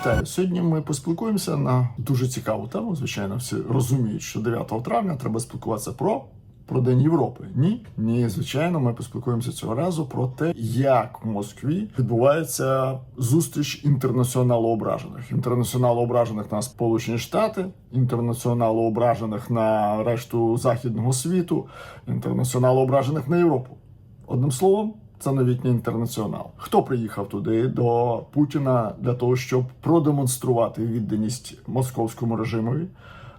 Вітаю! Сьогодні ми поспілкуємося на дуже цікаву тему. Звичайно, всі розуміють, що 9 травня треба спілкуватися про. Про День Європи. Ні, ні, звичайно, ми поспілкуємося цього разу про те, як в Москві відбувається зустріч інтернаціоналу ображених. Інтернаціоналу ображених на Сполучені Штати, інтернаціоналу ображених на решту західного світу, інтернаціоналу ображених на Європу. Одним словом, це новітній інтернаціонал. Хто приїхав туди до Путіна для того, щоб продемонструвати відданість московському режимові?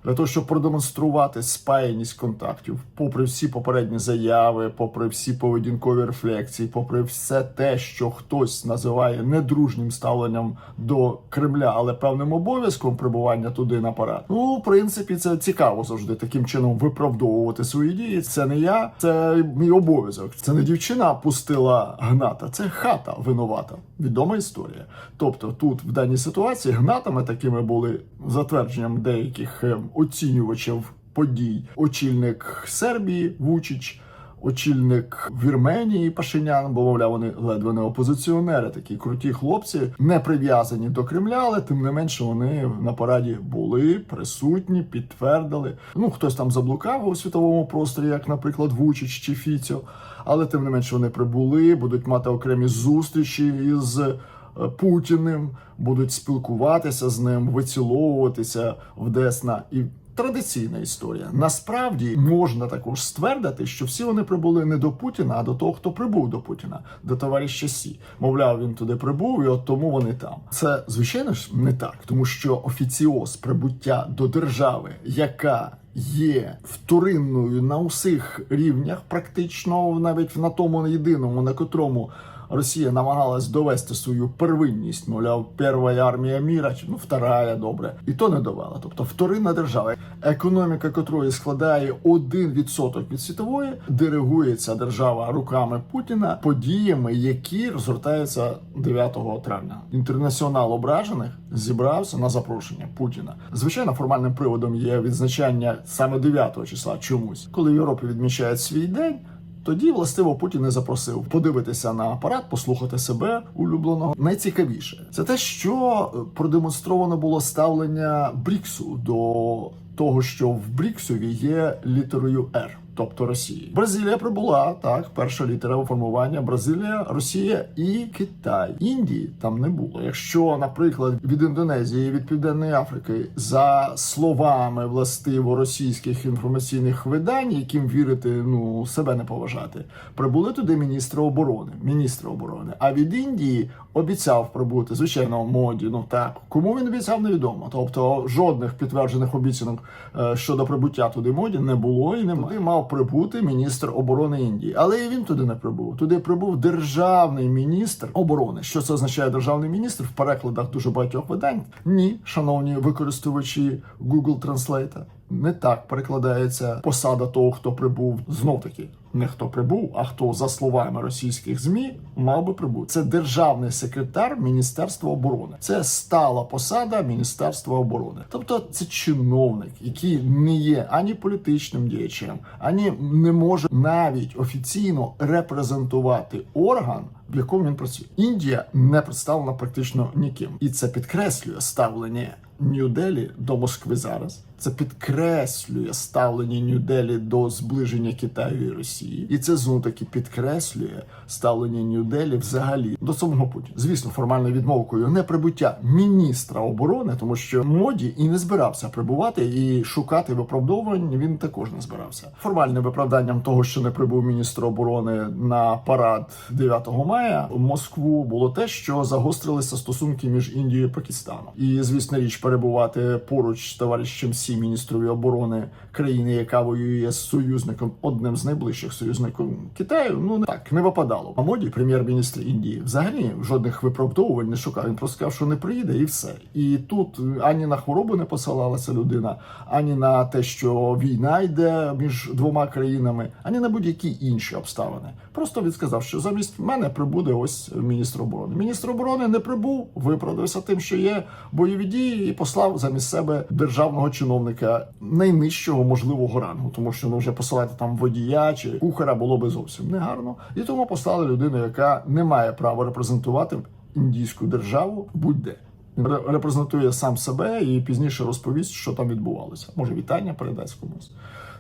Для того, щоб продемонструвати спаяність контактів, попри всі попередні заяви, попри всі поведінкові рефлексії, попри все те, що хтось називає недружнім ставленням до Кремля, але певним обов'язком прибування туди на парад. Ну, в принципі, це цікаво завжди таким чином виправдовувати свої дії. Це не я, це мій обов'язок. Це не дівчина пустила гната, це хата винувата. Відома історія. Тобто, тут в даній ситуації гнатами такими були за твердженням деяких е, оцінювачів подій. Очільник Сербії Вучич. Очільник Вірменії Пашинян, бо мовляв, вони ледве не опозиціонери, такі круті хлопці, не прив'язані до Кремля, але тим не менше вони на параді були присутні, підтвердили. Ну хтось там заблукав у світовому просторі, як, наприклад, Вучич чи Фіцьо, але тим не менше вони прибули, будуть мати окремі зустрічі із Путіним, будуть спілкуватися з ним, виціловуватися в Десна і. Традиційна історія. Насправді можна також ствердити, що всі вони прибули не до Путіна, а до того, хто прибув до Путіна, до товариша Сі. Мовляв, він туди прибув, і от тому вони там. Це звичайно ж не так, тому що офіціоз прибуття до держави, яка є вторинною на усіх рівнях, практично навіть на тому єдиному, на котрому. Росія намагалась довести свою первинність, мовляв, перша армія міра, ну вторая, добре, і то не довела. Тобто вторинна держава, економіка котрої складає 1% від світової, диригується держава руками Путіна подіями, які розгортаються 9 травня. Інтернаціонал ображених зібрався на запрошення Путіна. Звичайно, формальним приводом є відзначання саме 9 числа чомусь, коли в Європі відмічають свій день. Тоді властиво Путін не запросив подивитися на апарат, послухати себе улюбленого. Найцікавіше це те, що продемонстровано було ставлення Бріксу до того, що в Бріксові є літерою Р. Тобто Росії, Бразилія прибула так. Перша літера формування Бразилія, Росія і Китай. Індії там не було. Якщо, наприклад, від Індонезії, від Південної Африки, за словами властиво російських інформаційних видань, яким вірити, ну себе не поважати, прибули туди міністри оборони, міністри оборони. А від Індії обіцяв прибути, звичайно, моді. Ну так кому він обіцяв, невідомо. Тобто жодних підтверджених обіцянок е, щодо прибуття туди моді не було і немає. Туди мав прибути міністр оборони Індії, але і він туди не прибув. Туди прибув державний міністр оборони. Що це означає державний міністр в перекладах дуже багатьох видань? Ні, шановні використовувачі Google Translate. Не так перекладається посада того, хто прибув знов таки. Не хто прибув, а хто за словами російських змі мав би прибути. Це державний секретар Міністерства оборони. Це стала посада Міністерства оборони. Тобто це чиновник, який не є ані політичним діячем, ані не може навіть офіційно репрезентувати орган. В якому він працює, Індія не представлена практично ніким, і це підкреслює ставлення Нью-Делі до Москви зараз. Це підкреслює ставлення Нью-Делі до зближення Китаю і Росії, і це знову таки підкреслює ставлення Нью-Делі взагалі до самого Путіна. Звісно, формальною відмовкою не прибуття міністра оборони, тому що моді і не збирався прибувати і шукати виправдовувань. Він також не збирався. Формальним виправданням того, що не прибув міністр оборони на парад 9 мая в Москву, було те, що загострилися стосунки між Індією і Пакистаном. І звісно, річ перебувати поруч з товаришем Сі, міністрові оборони країни, яка воює з союзником, одним з найближчих союзників Китаю. Ну не так не випадало. А моді, прем'єр-міністр Індії, взагалі жодних виправдовувань не шукав. Він просто сказав, що не приїде, і все. І тут ані на хворобу не посилалася людина, ані на те, що війна йде між двома країнами, ані на будь-які інші обставини. Просто він сказав, що замість мене прибуде ось міністр оборони. Міністр оборони не прибув, виправдався тим, що є бойові дії, і послав замість себе державного чиновника найнижчого можливого рангу, тому що ну вже посилати там водія чи кухаря було би зовсім негарно. І тому послали людину, яка не має права репрезентувати індійську державу будь-де. Репрезентує сам себе і пізніше розповість, що там відбувалося. Може, вітання передасть комусь,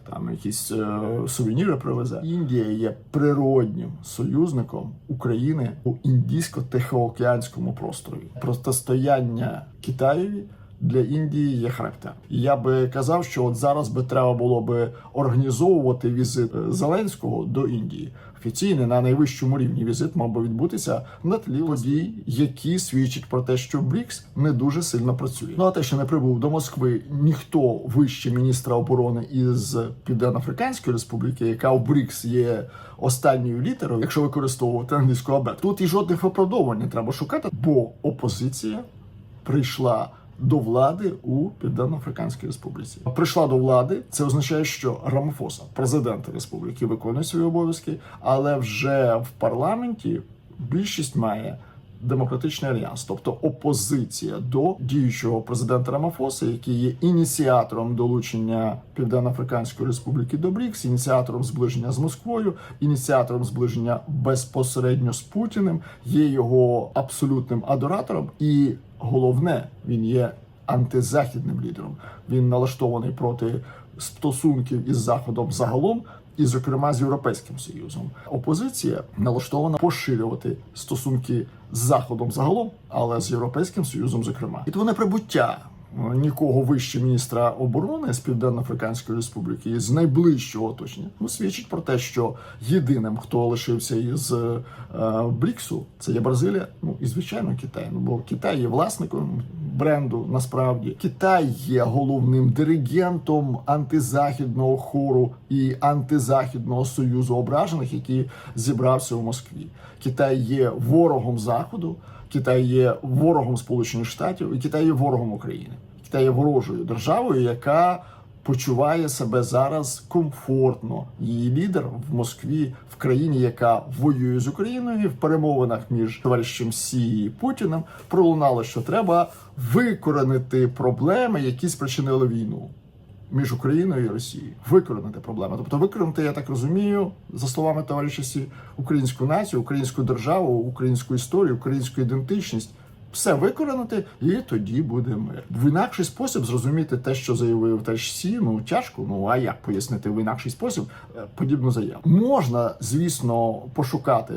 там якісь е, сувеніри привезе. Індія є природнім союзником України у індійсько-тихоокеанському просторі. Протистояння Китаєві. Для Індії є характер. Я би казав, що от зараз би треба було би організовувати візит е, Зеленського до Індії. Офіційний на найвищому рівні візит мав би відбутися на тлі подій, які свідчать про те, що БРІКС не дуже сильно працює. Ну а те, що не прибув до Москви ніхто вище міністра оборони із Південно-Африканської Республіки, яка у БРІКС є останньою літерою, якщо використовувати англійську абет. Тут і жодних виправдовувань не треба шукати, бо опозиція прийшла до влади у Південно-Африканській Республіці. Прийшла до влади, це означає, що Рамофоса, президент республіки, виконує свої обов'язки, але вже в парламенті більшість має. Демократичний альянс, тобто опозиція до діючого президента Рамафоса, який є ініціатором долучення Південно-Африканської Республіки до БРІКС, ініціатором зближення з Москвою, ініціатором зближення безпосередньо з Путіним, є його абсолютним адоратором, і головне, він є антизахідним лідером. Він налаштований проти стосунків із заходом загалом. І, зокрема, з європейським союзом опозиція налаштована поширювати стосунки з заходом загалом, але з європейським союзом, зокрема, і то неприбуття нікого вище міністра оборони з Південно-Африканської Республіки з найближчого оточення ну свідчить про те, що єдиним, хто лишився із е, Бріксу, це є Бразилія. Ну і звичайно Китай. Ну бо Китай є власником бренду. Насправді Китай є головним диригентом антизахідного хору і антизахідного союзу ображених, який зібрався у Москві. Китай є ворогом заходу. Китай є ворогом Сполучених Штатів, і Китай є ворогом України. Китай є ворожою державою, яка почуває себе зараз комфортно. Її лідер в Москві, в країні, яка воює з Україною, в перемовинах між товаришем Сі і Путіним пролунало, що треба викоренити проблеми, які спричинили війну. Між Україною і Росією викоренити проблеми, тобто викоренити, я так розумію, за словами товариша Сі, українську націю, українську державу, українську історію, українську ідентичність, все викоренити, і тоді буде мир. В інакший спосіб зрозуміти те, що заявив теж Сі, ну тяжко. Ну а як пояснити в інакший спосіб е, подібну заяву? Можна, звісно, пошукати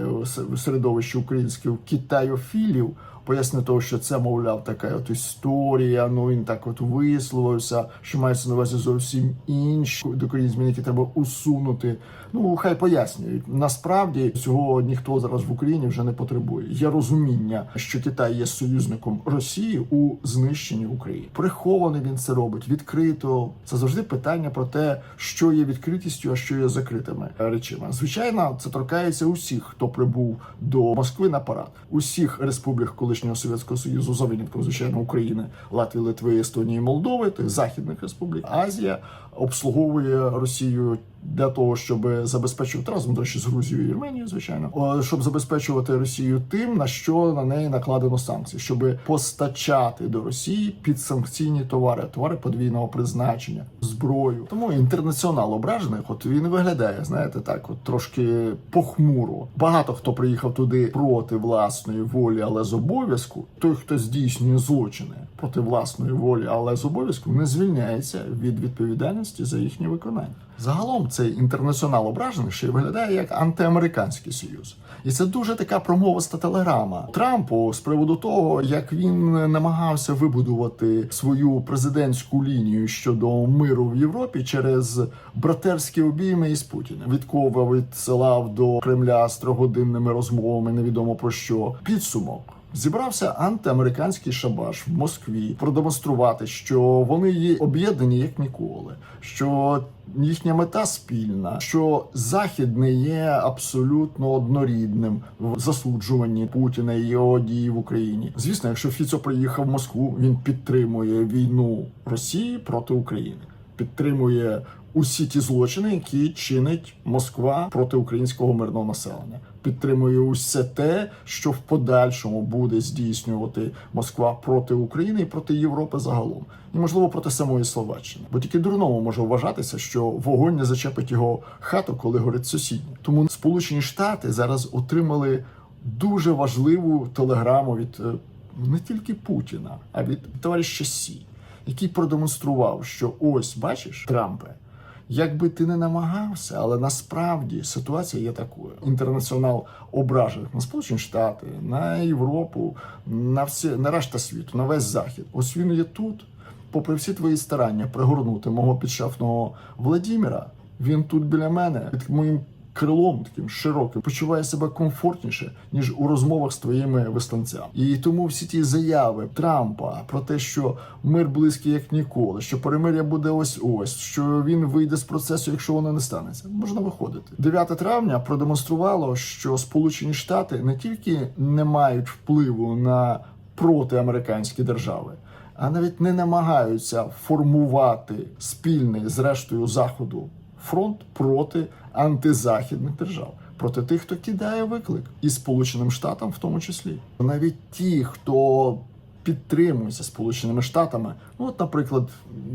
в середовищі українських китайофілів. Пояснити того, що це, мовляв, така от історія. Ну він так от висловився, що мається на увазі зовсім інші докорінні зміни, які треба усунути. Ну хай пояснюють. Насправді цього ніхто зараз в Україні вже не потребує. Є розуміння, що Китай є союзником Росії у знищенні України. Прихований він це робить відкрито. Це завжди питання про те, що є відкритістю, а що є закритими речами. Звичайно, це торкається усіх, хто прибув до Москви на парад, усіх республік колишнього Совєтського Союзу, за винятком, звичайно, України, Латвії, Литви, Естонії, Молдови, тих західних республік. Азія обслуговує Росію для того, щоб забезпечувати разом до речі, з Грузією і Вірменією, звичайно, щоб забезпечувати Росію тим, на що на неї накладено санкції, щоб постачати до Росії підсанкційні товари, товари подвійного призначення, зброю. Тому інтернаціонал ображених, от він виглядає, знаєте, так, от трошки похмуро. Багато хто приїхав туди проти власної волі, але з обов'язку. Той, хто здійснює злочини проти власної волі, але з обов'язку, не звільняється від відповідальності за їхнє виконання. Загалом цей інтернаціонал ображених ще й виглядає як антиамериканський союз, і це дуже така промовиста телеграма Трампу з приводу того, як він намагався вибудувати свою президентську лінію щодо миру в Європі через братерські обійми із Путіним. Відкова відсилав до Кремля з трьохгодинними розмовами, невідомо про що підсумок. Зібрався антиамериканський шабаш в Москві продемонструвати, що вони є об'єднані як ніколи, що їхня мета спільна, що захід не є абсолютно однорідним в засуджуванні Путіна і його дії в Україні. Звісно, якщо Фіцо приїхав в Москву, він підтримує війну Росії проти України, підтримує усі ті злочини, які чинить Москва проти українського мирного населення. Підтримує усе те, що в подальшому буде здійснювати Москва проти України і проти Європи загалом, і можливо проти самої Словаччини. Бо тільки дурному може вважатися, що вогонь не зачепить його хату, коли горить сусідня. Тому Сполучені Штати зараз отримали дуже важливу телеграму від е, не тільки Путіна, а від товариша Сі, який продемонстрував, що ось бачиш Трампе. Якби ти не намагався, але насправді ситуація є такою. Інтернаціонал ображених на Сполучені Штати, на Європу, на всі на решта світу, на весь захід. Ось він є тут. Попри всі твої старання пригорнути мого підшефного Владіміра, він тут біля мене під моїм крилом таким широким почуває себе комфортніше ніж у розмовах з твоїми висланцями. І тому всі ті заяви Трампа про те, що мир близький як ніколи, що перемир'я буде ось ось, що він вийде з процесу, якщо воно не станеться, можна виходити. 9 травня продемонструвало, що Сполучені Штати не тільки не мають впливу на протиамериканські держави. А навіть не намагаються формувати спільний з рештою заходу фронт проти антизахідних держав, проти тих, хто кидає виклик, і Сполученим Штатам в тому числі. Навіть ті, хто підтримується Сполученими Штатами, ну от, наприклад,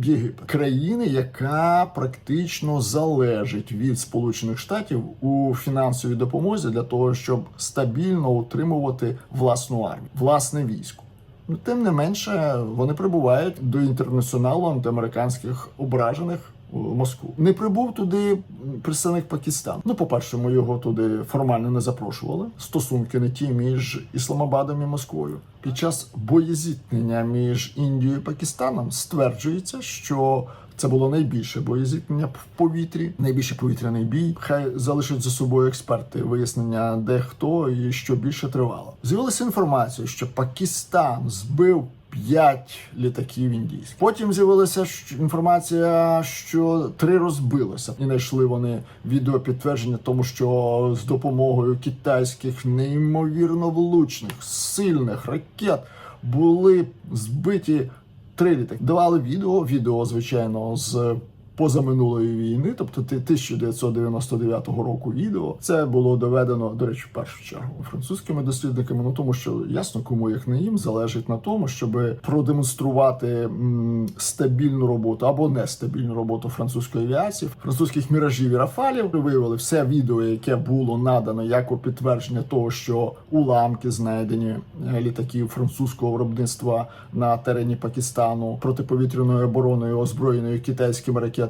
Єгипет, країни, яка практично залежить від Сполучених Штатів у фінансовій допомозі для того, щоб стабільно утримувати власну армію, власне військо. Ну, тим не менше, вони прибувають до інтернаціоналу антиамериканських ображених Москву. Не прибув туди представник Пакистану. Ну, по-перше, ми його туди формально не запрошували. Стосунки не ті між Ісламабадом і Москвою. Під час боєзіткнення між Індією і Пакистаном стверджується, що це було найбільше боєзіткнення в повітрі, найбільший повітряний бій. Хай залишать за собою експерти вияснення, де хто і що більше тривало. З'явилася інформація, що Пакистан збив. П'ять літаків індійських. Потім з'явилася інформація, що три розбилося, і знайшли вони відео підтвердження тому, що з допомогою китайських неймовірно влучних сильних ракет були збиті три літаки. Давали відео, відео, звичайно, з позаминулої війни, тобто ти- 1999 року відео. Це було доведено, до речі, в першу чергу французькими дослідниками. Ну тому що ясно, кому як не їм залежить на тому, щоб продемонструвати м, стабільну роботу або нестабільну роботу французької авіації, французьких міражів і рафалів. Виявили все відео, яке було надано як у підтвердження того, що уламки знайдені е, літаків французького виробництва на терені Пакистану протиповітряною обороною, озброєною китайськими ракетами.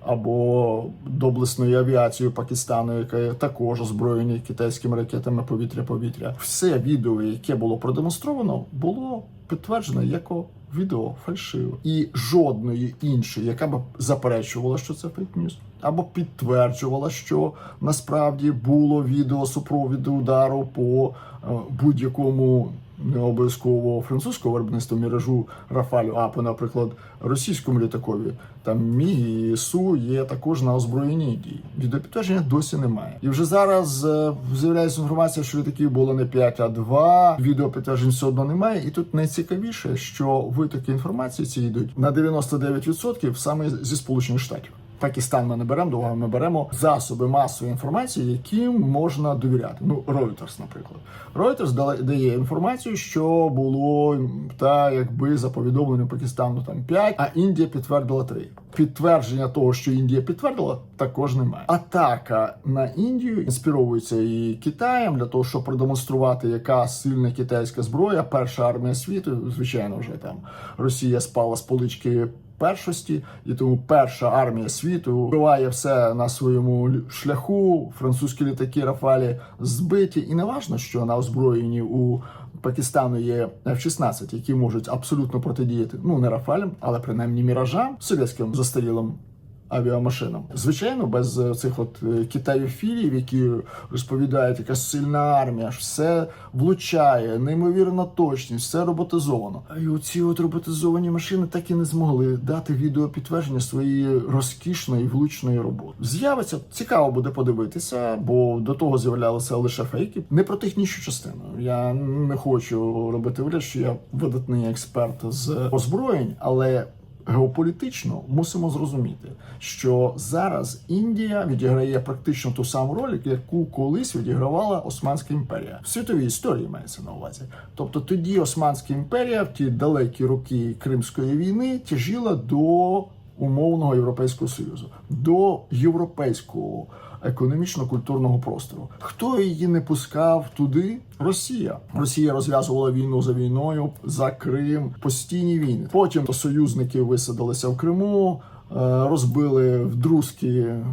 Або доблесною авіацією Пакистану, яка також озброєні китайськими ракетами повітря-повітря. Все відео, яке було продемонстровано, було підтверджено як відео фальшиве. І жодної іншої, яка б заперечувала, що це фейк-ньюс, або підтверджувала, що насправді було відео супровіду удару по е, будь-якому не обов'язково французького виробництва міражу Рафалю, а по, наприклад, російському літакові. Там Міг і Су є також на озброєнні дії. Відеопідтвердження досі немає. І вже зараз е, з'являється інформація, що літаків було не 5, а 2. Відеопідтверджень все одно немає. І тут найцікавіше, що витоки інформації ці йдуть на 99% саме зі Сполучених Штатів. Пакистан ми не беремо до уваги, ми беремо засоби масової інформації, яким можна довіряти. Ну, Reuters, наприклад. Reuters дає інформацію, що було та якби за повідомленням Пакистану там 5, а Індія підтвердила 3. Підтвердження того, що Індія підтвердила, також немає. Атака на Індію інспіровується і Китаєм для того, щоб продемонструвати, яка сильна китайська зброя. Перша армія світу, звичайно, вже там Росія спала з полички першості, і тому перша армія світу вбиває все на своєму шляху. Французькі літаки Рафалі збиті, і не важно, що на озброєнні у Пакистану є F-16, які можуть абсолютно протидіяти ну не Рафалям, але принаймні міражам совєтським застарілим авіамашинам. Звичайно, без е, цих от е, китаєфілів, які розповідають, яка сильна армія, ж все влучає, неймовірна точність, все роботизовано. Й оці от роботизовані машини так і не змогли дати відеопідтвердження своєї розкішної влучної роботи. З'явиться цікаво буде подивитися, бо до того з'являлися лише фейки. Не про технічну частину. Я не хочу робити вигляд, що я видатний експерт з озброєнь, але геополітично мусимо зрозуміти, що зараз Індія відіграє практично ту саму роль, яку колись відігравала Османська імперія в світовій історії мається на увазі. Тобто тоді Османська імперія в ті далекі роки Кримської війни тяжіла до умовного Європейського Союзу, до європейського економічно-культурного простору. Хто її не пускав туди? Росія. Росія розв'язувала війну за війною за Крим, постійні війни. Потім союзники висадилися в Криму. е, Розбили вдрузки е,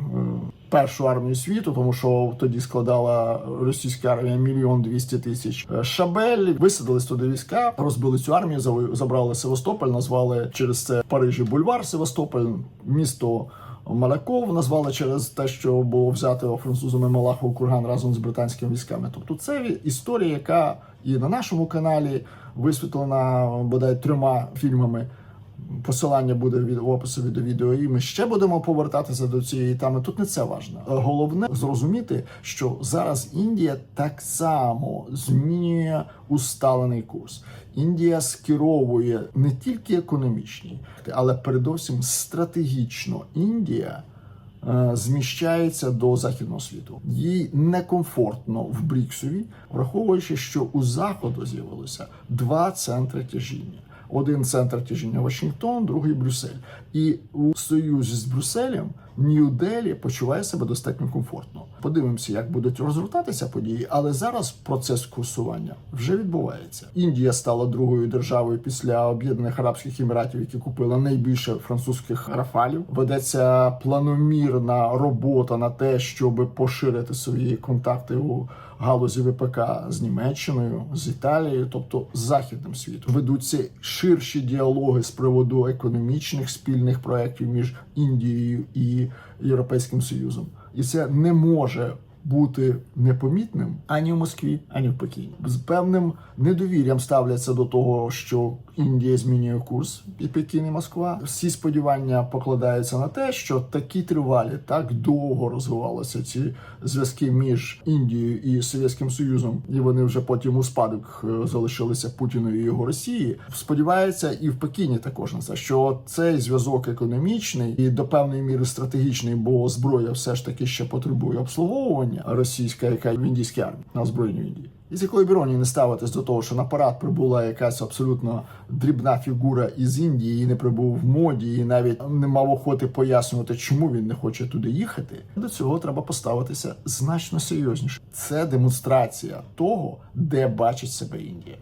першу армію світу, тому що тоді складала російська армія мільйон двісті тисяч е, шабель. Висадились туди війська, розбили цю армію, забрали Севастополь, назвали через це Парижі бульвар Севастополь, місто. Маляков назвали через те, що було взято французами Малахов курган разом з британськими військами. Тобто, це історія, яка і на нашому каналі висвітлена бодай трьома фільмами. Посилання буде від в описі до відео, і ми ще будемо повертатися до цієї теми. Тут не це важливо. Головне зрозуміти, що зараз Індія так само змінює усталений курс. Індія скеровує не тільки економічні, але передовсім стратегічно. Індія е, зміщається до західного світу. Їй некомфортно в Бріксові, враховуючи, що у заходу з'явилося два центри тяжіння. Один центр тяжіння Вашингтон, другий Брюссель. І у союзі з Брюсселем Нью-Делі почуває себе достатньо комфортно. Подивимося, як будуть розгортатися події, але зараз процес курсування вже відбувається. Індія стала другою державою після Об'єднаних Арабських Еміратів, які купили найбільше французьких рафалів. Ведеться планомірна робота на те, щоб поширити свої контакти у галузі ВПК з Німеччиною, з Італією, тобто з західним світом. Ведуться ширші діалоги з приводу економічних спільних проєктів між Індією і Європейським Союзом, і це не може бути непомітним ані в Москві, ані в Пекіні. З певним недовір'ям ставляться до того, що Індія змінює курс і Пекін, і Москва. Всі сподівання покладаються на те, що такі тривалі, так довго розвивалися ці зв'язки між Індією і Совєтським Союзом, і вони вже потім у спадок е, залишилися Путіну і його Росії. Сподівається, і в Пекіні також на це, що цей зв'язок економічний і до певної міри стратегічний, бо зброя все ж таки ще потребує обслуговування російська, яка в індійській армії на озброєнні Індії. І з якої іронії не ставитись до того, що на парад прибула якась абсолютно дрібна фігура із Індії, і не прибув в моді, і навіть не мав охоти пояснювати, чому він не хоче туди їхати. До цього треба поставитися значно серйозніше. Це демонстрація того, де бачить себе Індія,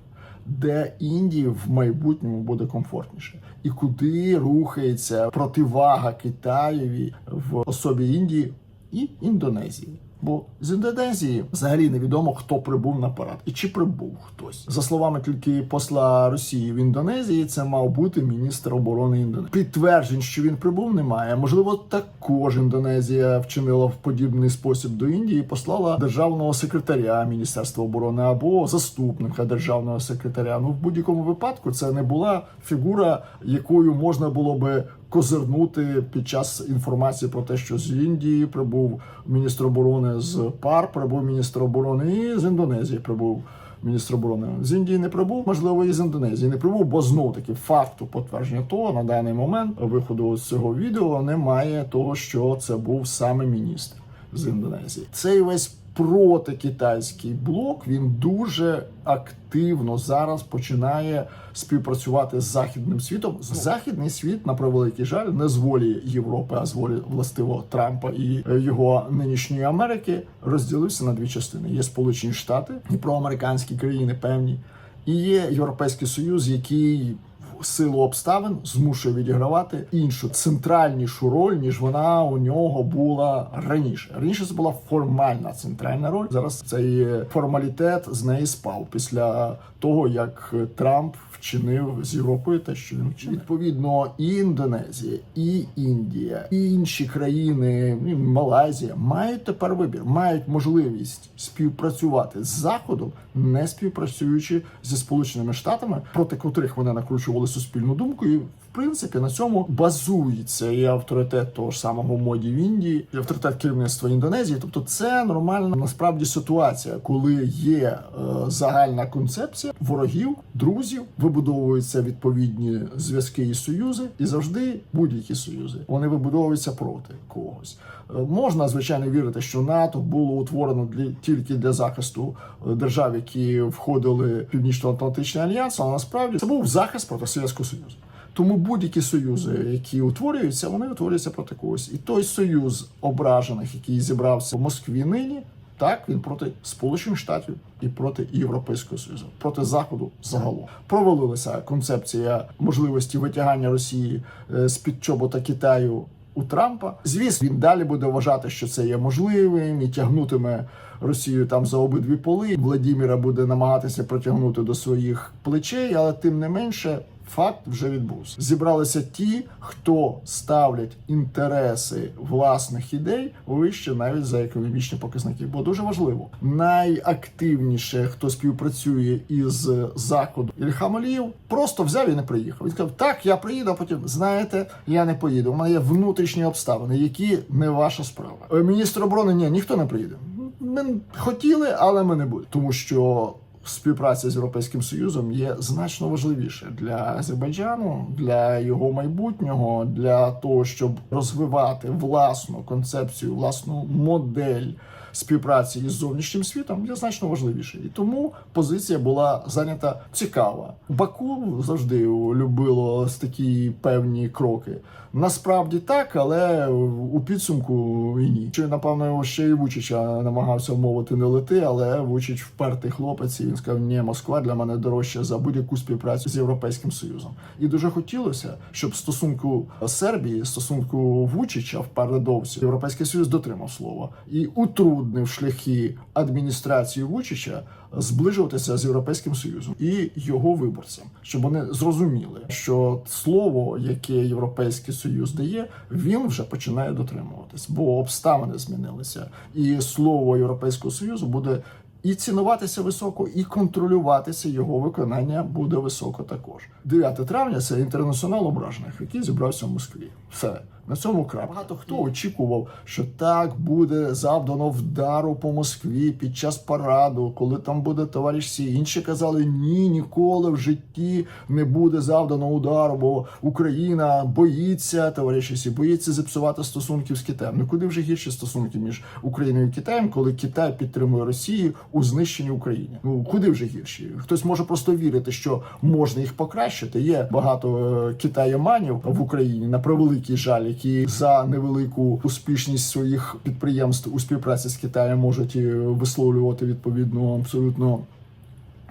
де Індії в майбутньому буде комфортніше, і куди рухається противага Китаєві в особі Індії і Індонезії. Бо з Індонезії взагалі невідомо, хто прибув на парад і чи прибув хтось. За словами тільки посла Росії в Індонезії, це мав бути міністр оборони Індонезії. Підтверджень, що він прибув, немає. Можливо, також Індонезія вчинила в подібний спосіб до Індії, послала державного секретаря Міністерства оборони або заступника державного секретаря. Ну в будь-якому випадку це не була фігура, якою можна було би козирнути під час інформації про те, що з Індії прибув міністр оборони, з ПАР прибув міністр оборони, і з Індонезії прибув міністр оборони. З Індії не прибув, можливо, і з Індонезії не прибув, бо знов таки факту підтвердження того на даний момент виходу з цього відео немає того, що це був саме міністр з Індонезії. Цей весь протикитайський блок він дуже активно зараз починає співпрацювати з західним світом. Західний світ, на превеликий жаль, не з волі Європи, а з волі властиво Трампа і е, його нинішньої Америки розділився на дві частини: є Сполучені Штати і проамериканські країни певні, і є Європейський Союз, який силу обставин змушує відігравати іншу центральнішу роль, ніж вона у нього була раніше. Раніше це була формальна центральна роль. Зараз цей формалітет з неї спав після того, як Трамп вчинив з Європою те, що він вчинив. Відповідно, і Індонезія, і Індія, і інші країни, і Малайзія мають тепер вибір, мають можливість співпрацювати з Заходом, не співпрацюючи зі Сполученими Штатами, проти котрих вони накручували суспільну думку, і принципі на цьому базується і авторитет того ж самого моді в Індії, і авторитет керівництва Індонезії. Тобто, це нормальна насправді ситуація, коли є е, загальна концепція ворогів, друзів, вибудовуються відповідні зв'язки і союзи, і завжди будь-які союзи вони вибудовуються проти когось. Е, Можна звичайно вірити, що НАТО було утворено для тільки для захисту е, держав, які входили в Північно-Атлантичний альянс, але насправді це був захист проти Совєтського Союзу. Тому будь-які союзи, які утворюються, вони утворюються проти когось. І той союз ображених, який зібрався в Москві нині, так він проти Сполучених Штатів і проти Європейського Союзу, проти Заходу загалом. Провалилася концепція можливості витягання Росії е, з під чобота Китаю у Трампа. Звісно, він далі буде вважати, що це є можливим і тягнутиме Росію там за обидві поли. Владіміра буде намагатися протягнути до своїх плечей, але тим не менше. Факт вже відбувся. Зібралися ті, хто ставлять інтереси власних ідей вище навіть за економічні показники. Бо дуже важливо найактивніше, хто співпрацює із заходу Ільхам Алієв, просто взяв і не приїхав. Він сказав: Так, я приїду, а потім знаєте, я не поїду. У мене є внутрішні обставини, які не ваша справа. Міністр оборони ні, ніхто не приїде. Ми хотіли, але ми не будемо, тому що співпраця з Європейським Союзом є значно важливіше для Азербайджану, для його майбутнього, для того, щоб розвивати власну концепцію, власну модель. Співпраці із зовнішнім світом є значно важливіше, і тому позиція була зайнята цікава. Баку завжди любило такі певні кроки. Насправді так, але у підсумку і ні. Чи напевно ще й Вучича намагався вмовити не лети, але Вучич впертий хлопець. І він сказав, ні, Москва для мене дорожча за будь-яку співпрацю з європейським союзом. І дуже хотілося, щоб стосунку Сербії, стосунку Вучича впередовсі європейський союз дотримав слова і утруднив шляхи адміністрації Вучича зближуватися з європейським союзом і його виборцям, щоб вони зрозуміли, що слово, яке європейський союз дає, він вже починає дотримуватись, бо обставини змінилися, і слово європейського союзу буде. І цінуватися високо, і контролюватися його виконання буде високо також. 9 травня це інтернаціонал ображених, який зібрався в Москві. Все на цьому крап. Багато хто очікував, що так буде завдано вдару по Москві під час параду, коли там буде товариш Сі. Інші казали, ні, ніколи в житті не буде завдано удару, бо Україна боїться товариші Сі, боїться зіпсувати стосунків з Китаєм. Ну куди вже гірші стосунки між Україною і Китаєм, коли Китай підтримує Росію у знищенні України? Ну куди вже гірші? Хтось може просто вірити, що можна їх покращити. Є багато е, китаєманів в Україні на превеликий жаль, які за невелику успішність своїх підприємств у співпраці з Китаєм можуть е, висловлювати відповідно абсолютно.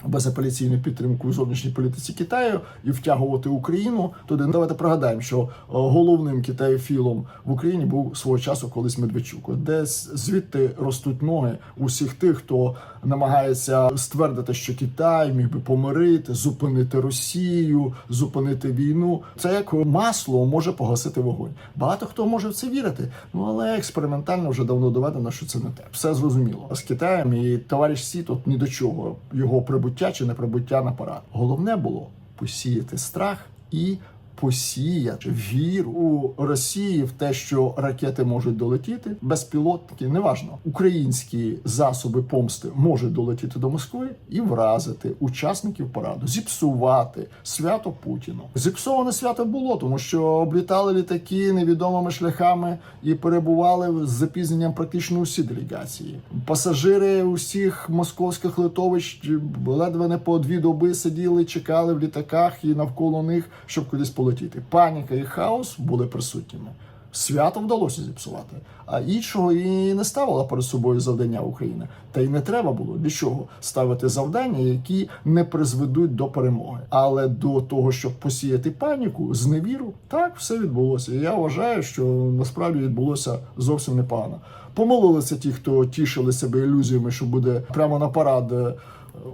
Безапеляційну підтримку у зовнішній політиці Китаю і втягувати Україну туди. Давайте пригадаємо, що е, головним китаєфілом в Україні був свого часу колись Медведчук. Десь звідти ростуть ноги усіх тих, хто намагається ствердити, що Китай міг би помирити, зупинити Росію, зупинити війну. Це як масло може погасити вогонь. Багато хто може в це вірити. Ну але експериментально вже давно доведено, що це не те. Все зрозуміло. З Китаєм і товариш Сі тут ні до чого його прибуття чи не прибуття на парад. Головне було посіяти страх і посіяти віру у Росії в те, що ракети можуть долетіти, безпілотники, неважно, українські засоби помсти можуть долетіти до Москви і вразити учасників параду, зіпсувати свято Путіну. Зіпсоване свято було, тому що облітали літаки невідомими шляхами і перебували з запізненням практично усі делегації. Пасажири усіх московських литовищ ледве не по дві доби сиділи, чекали в літаках і навколо них, щоб кудись полетіти. Паніка і хаос були присутніми. Свято вдалося зіпсувати, а іншого і не ставила перед собою завдання України. Та й не треба було для чого ставити завдання, які не призведуть до перемоги. Але до того, щоб посіяти паніку, зневіру, так все відбулося. Я вважаю, що насправді відбулося зовсім непогано. Помолилися ті, хто тішили себе ілюзіями, що буде прямо на парад. е,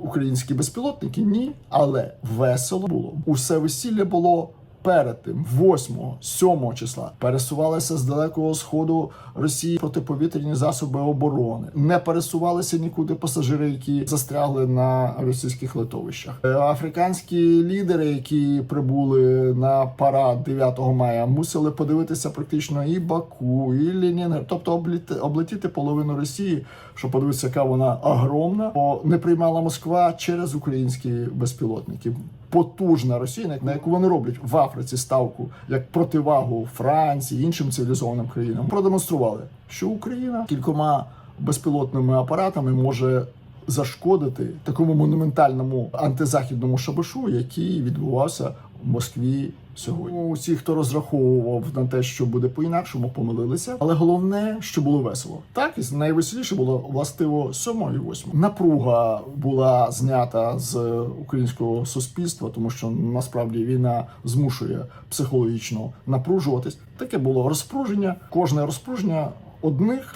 Українські безпілотники ні, але весело було. Усе весілля було перед тим, 8, 7 числа, пересувалися з далекого сходу Росії протиповітряні засоби оборони. Не пересувалися нікуди пасажири, які застрягли на російських литовищах. Е, Африканські лідери, які прибули на парад 9 мая, мусили подивитися практично і Баку, і Ленінград, тобто облетіти половину Росії, щоб подивитися, яка вона огромна, бо не приймала Москва через українські безпілотники потужна Росія, на яку вони роблять в Африці ставку як противагу Франції іншим цивілізованим країнам, продемонстрували, що Україна кількома безпілотними апаратами може зашкодити такому монументальному антизахідному шабашу, який відбувався Москві сьогодні. Усі, хто розраховував на те, що буде по-інакшому, помилилися. Але головне, що було весело. Так, і найвеселіше було властиво 7 і 8. Напруга була знята з українського суспільства, тому що насправді війна змушує психологічно напружуватись. Таке було розпруження. Кожне розпруження одних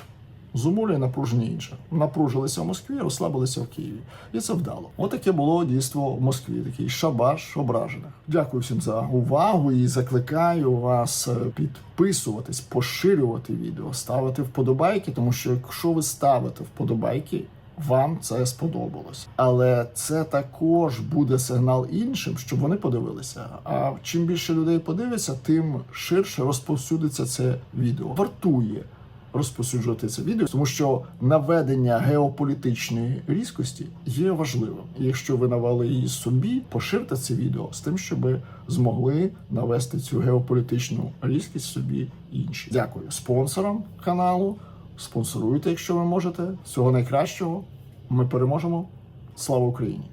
зумовлює напруження інших. Напружилися в Москві, розслабилися в Києві. І це вдало. Отаке було дійство в Москві, такий шабаш ображених. Дякую всім за увагу і закликаю вас е, підписуватись, поширювати відео, ставити вподобайки, тому що якщо ви ставите вподобайки. Вам це сподобалось, але це також буде сигнал іншим, щоб вони подивилися. А чим більше людей подивиться, тим ширше розповсюдиться це відео. Вартує розповсюджувати це відео, тому що наведення геополітичної різкості є важливим. І якщо ви навели її собі, поширте це відео з тим, щоб змогли навести цю геополітичну різкість собі інші. Дякую спонсорам каналу. Спонсоруйте, якщо ви можете. Всього найкращого. Ми переможемо. Слава Україні!